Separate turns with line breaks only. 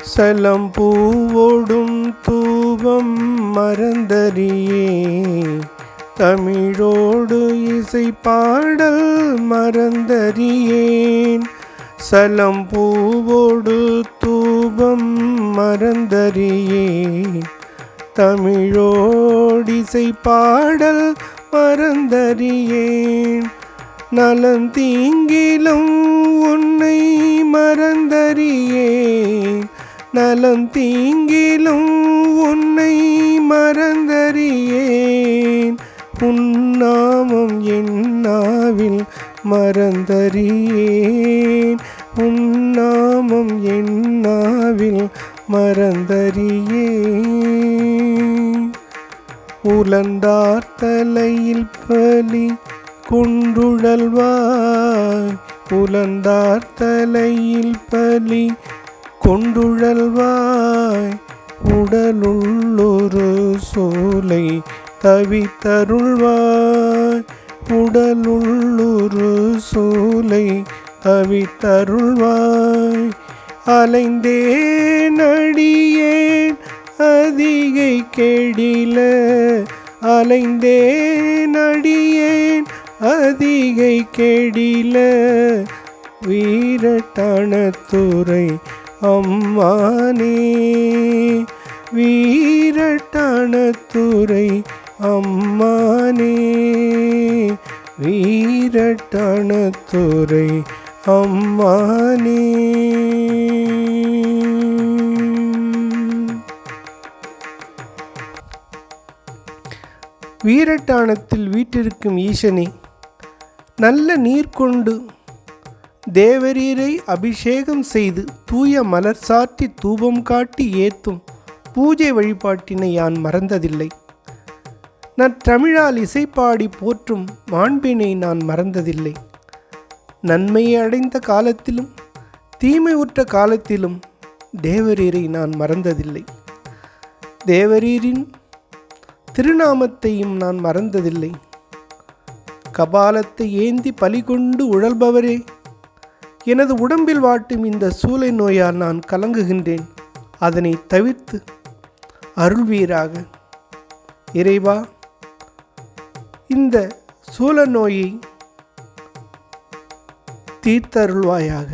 சலம் பூவோடும் தூபம் மறந்தறியே. தமிழோடு இசை பாடல் மறந்தறியேன். சலம் பூவோடு தூபம் மறந்தறியேன். தமிழோடிசை பாடல் மறந்தறியேன். நலன் தீங்கிலும் உன்னை மறந்தறியேன் நலம் தீங்கிலும் உன்னை மறந்தறியேன். உன்னாமம் என்னாவில் மறந்தறியேன். உன்னாமம் என்னாவில் மறந்தறியேன். உலந்தார் தலையில் பலி கொண்டுழல்வாய் புலந்தார் தலையில் பலி கொண்டுழல்வாய் உடலுள்ளொரு சோலை தவித்தருள்வாய் உடலுள்ளொரு சோலை தவித்தருள்வாய் அலைந்தேன் அடியேன் அதிகை கெடில. அலைந்தேன் அடியேன் அதிகை கெடில வீரட்டணத்துறை அம்மானே. வீரட்டணத்துறை அம்மானே. வீரட்டணத்துறை அம்மானே. வீரட்டானத்தில் வீட்டிருக்கும் ஈசனே நல்ல நீர் கொண்டு தேவரீரை அபிஷேகம் செய்து தூய மலர் சாற்றி தூபம் காட்டி ஏத்தும் பூஜை வழிபாட்டினை யான் மறந்ததில்லை. நற்றமிழால் இசைப்பாடி போற்றும் மாண்பினை நான் மறந்ததில்லை. நன்மையை அடைந்த காலத்திலும் தீமை உற்ற காலத்திலும் தேவரீரை நான் மறந்ததில்லை. தேவரீரின் திருநாமத்தையும் நான் மறந்ததில்லை. கபாலத்தை ஏந்தி பலி கொண்டு உழல்பவரே. எனது உடம்பில் வாட்டும் இந்த சூளை நோயால் நான் கலங்குகின்றேன். அதனை தவிர்த்து அருள்வீராக. இறைவா இந்த சூழ நோயை தீர்த்தருள்வாயாக.